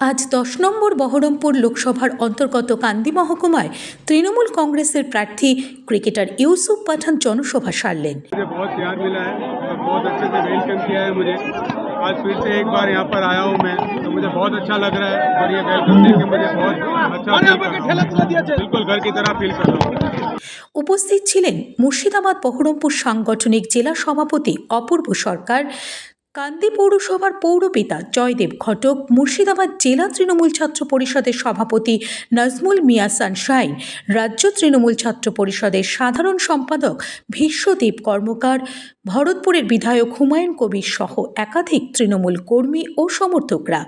আজ দশ নম্বর বহরমপুর লোকসভার অন্তর্গত কান্দি মহকুমায় তৃণমূল কংগ্রেসের প্রার্থী ক্রিকেটার ইউসুফ পাঠান জনসভা সারলেন मुझे बहुत प्यार मिला है और बहुत अच्छे से वेलकम किया है मुझे आज फिर से एक बार यहाँ पर आया हूँ मैं तो मुझे बहुत अच्छा लग रहा है और ये वेलकम देख के मुझे बहुत अच्छा feel कर रहा हूँ। बिल्कुल घर की तरह फील कर रहा हूँ উপস্থিত ছিলেন মুর্শিদাবাদ বহরমপুর সাংগঠনিক জেলা সভাপতি অপূর্ব সরকার কান্দি পৌরসভার পৌরপিতা জয়দেব ঘটক, মুর্শিদাবাদ জেলা তৃণমূল ছাত্র পরিষদের সভাপতি নাজমুল মিয়া সানশাইন, রাজ্য তৃণমূল ছাত্র পরিষদের সাধারণ সম্পাদক ভীষ্মদেব কর্মকার, ভরতপুরের বিধায়ক হুমায়ুন কবির সহ একাধিক তৃণমূল কর্মী ও সমর্থকরা।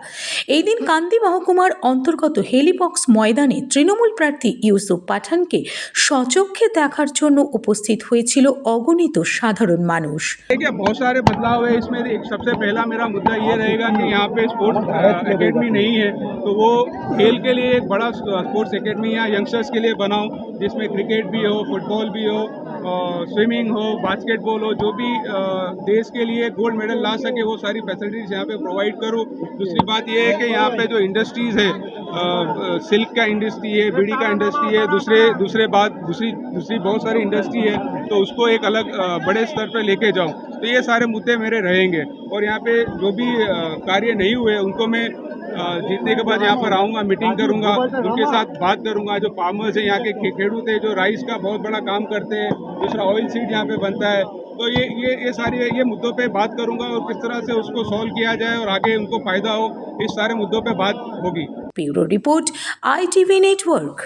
এই দিন কান্দি মহকুমার অন্তর্গত হেলিবক্স ময়দানে তৃণমূল প্রার্থী ইউসুফ পাঠানকে সচক্ষে দেখার জন্য উপস্থিত হয়েছিল অগণিত সাধারণ মানুষ। सबसे पहला मेरा मुद्दा ये रहेगा कि यहाँ पे स्पोर्ट्स एकेडमी नहीं है तो वो खेल के लिए एक बड़ा स्पोर्ट्स एकेडमी यहाँ यंगस्टर्स के लिए बनाओ जिसमें क्रिकेट भी हो फुटबॉल भी हो स्विमिंग हो बास्केटबॉल हो, जो भी देश के लिए गोल्ड मेडल ला सके, वो सारी फैसिलिटीज़ यहाँ पे प्रोवाइड करूँ। दूसरी बात ये है कि यहाँ पे जो इंडस्ट्रीज़ है सिल्क का इंडस्ट्री है, बीड़ी का इंडस्ट्री है, दूसरे दूसरे बात, दूसरी दूसरी बहुत सारी इंडस्ट्री है तो उसको एक अलग बड़े स्तर पर लेके जाऊँ तो ये सारे मुद्दे मेरे रहेंगे। और यहाँ पे जो भी कार्य नहीं हुए, उनको मैं जीतने के बाद यहाँ पर आऊँगा, मीटिंग करूँगा, उनके साथ बात करूँगा। जो फार्मर्स हैं यहाँ के खेडूत हैं, जो राइस का बहुत बड़ा काम करते हैं, दूसरा ऑयल सीड यहाँ पे बनता है तो ये ये ये सारी, ये मुद्दों पे बात करूँगा और किस तरह से उसको सॉल्व किया जाए और आगे उनको फ़ायदा हो, इस सारे मुद्दों पे बात होगी। Bureau report ITV network.